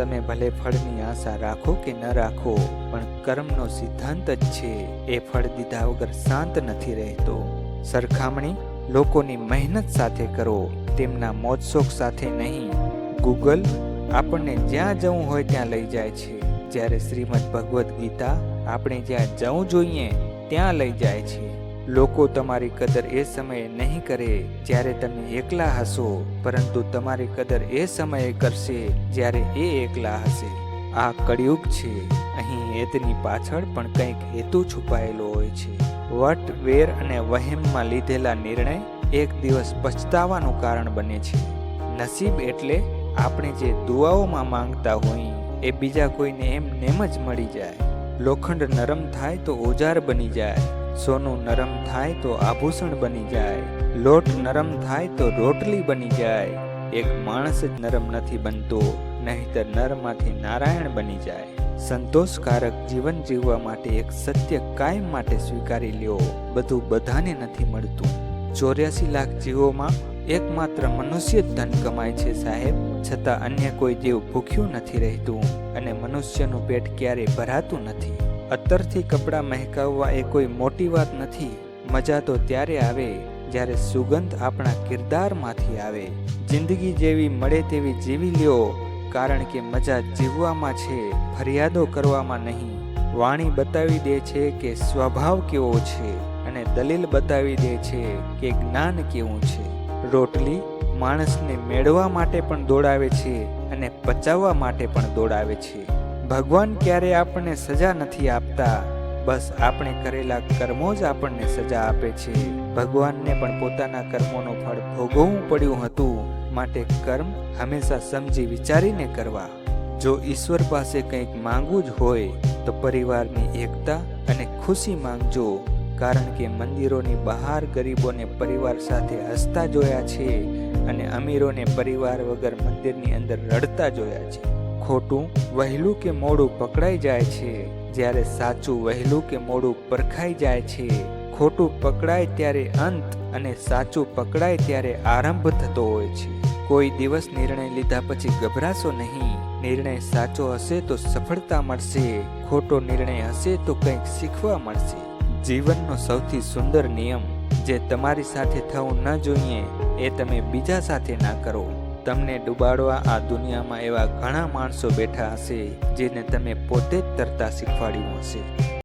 તમે ભલે ફળની આશા રાખો કે ન રાખો, પણ કર્મનો સિદ્ધાંત જ છે. એ ફળ દીધા વગર શાંત નથી રહેતો. સરખામણી લોકોની મહેનત સાથે કરો, તેમના મોજશોખ સાથે નહીં. ગૂગલ આપણને જ્યાં જવું હોય ત્યાં લઈ જાય છે. જ્યારે શ્રીમદ ભગવદ્ ગીતા આપણે જ્યાં જવું જોઈએ, ત્યાં લઈ જાય છે. લોકો તમારી કદર એ સમયે નહીં કરે જ્યારે તમે એકલા હશો, પરંતુ તમારી કદર એ સમયે કરશે જ્યારે એ એકલા હશે. આ કળિયુગ છે. અહીં હેતની પાછળ પણ કંઈક હેતુ છુપાયેલો હોય છે. વટ, વેર અને વહેમમાં લીધેલા નિર્ણય એક દિવસ પછતાવાનું કારણ બને છે. નસીબ એટલે આપણે જે દુઆઓમાં માંગતા હોઈએ, એ બીજા કોઈને એમ નેમ જ મળી જાય. લોખંડ નરમ થાય તો ઓજાર બની જાય, સોનું નરમ થાય તો આભૂષણ બની જાય, લોટ નરમ થાય તો રોટલી બની જાય, એક માણસ જ નરમ નથી બનતો, નહીતર નરમાંથી નારાયણ બની જાય. સંતોષકારક જીવન જીવવા માટે એક સત્ય કાયમ માટે સ્વીકારી લ્યો, બધું બધાને નથી મળતું. ચોર્યાસી લાખ જીવોમાં એકમાત્ર મનુષ્ય જ ધન કમાય છે સાહેબ, છતાં અન્ય કોઈ જીવ ભૂખ્યું નથી રહેતું. અને મનુષ્યનું પેટ ક્યારેય ભરાતું નથી. અત્તરથી કપડાં મહેકાવવા એ કોઈ મોટી વાત નથી. મજા તો ત્યારે આવે જ્યારે સુગંધ આપણા કિરદારમાંથી આવે. જિંદગી જેવી મળે તેવી જીવી લ્યો, કારણ કે મજા જીવવામાં છે, ફરિયાદો કરવામાં નહીં. વાણી બતાવી દે છે કે સ્વભાવ કેવો છે અને દલીલ બતાવી દે છે કે જ્ઞાન કેવું છે. રોટલી માણસને મેળવા માટે પણ દોડાવે છે અને પચાવવા માટે પણ દોડાવે છે. ભગવાન ક્યારે આપણને સજા નથી આપતા, બસ આપણે કરેલા કર્મો જ આપણને સજા આપે છે. ભગવાનને પણ પોતાના કર્મોનો ફળ ભોગવવું પડ્યું હતું, માટે કર્મ હંમેશા સમજી વિચારીને કરવા. જો ઈશ્વર પાસે કંઈક માંગવું જ હોય, તો પરિવારની એકતા અને ખુશી માંગજો, કારણ કે મંદિરોની બહાર ગરીબોને પરિવાર સાથે હસતા જોયા છે અને અમીરોને પરિવાર વગર મંદિરની અંદર રડતા જોયા છે. ખોટું વહેલું કે મોડું પકડાઈ જાય છે. જ્યારે સાચું વહેલું કે મોડું પરખાઈ જાય છે. ખોટું પકડાય ત્યારે અંત અને સાચું પકડાય ત્યારે આરંભ થતો હોય છે. કોઈ દિવસ નિર્ણય લીધા પછી ગભરાશો નહીં. નિર્ણય સાચો હશે તો સફળતા મળશે. ખોટો નિર્ણય હશે તો કંઈક શીખવા મળશે. જીવનનો સૌથી સુંદર નિયમ, જે તમારી સાથે થવું ન જોઈએ એ તમે બીજા સાથે ના કરો. તમને ડૂબાડવા આ દુનિયામાં એવા ઘણા માણસો બેઠા હશે જેને તમે પોતે જ તરતા શીખવાડ્યું હશે.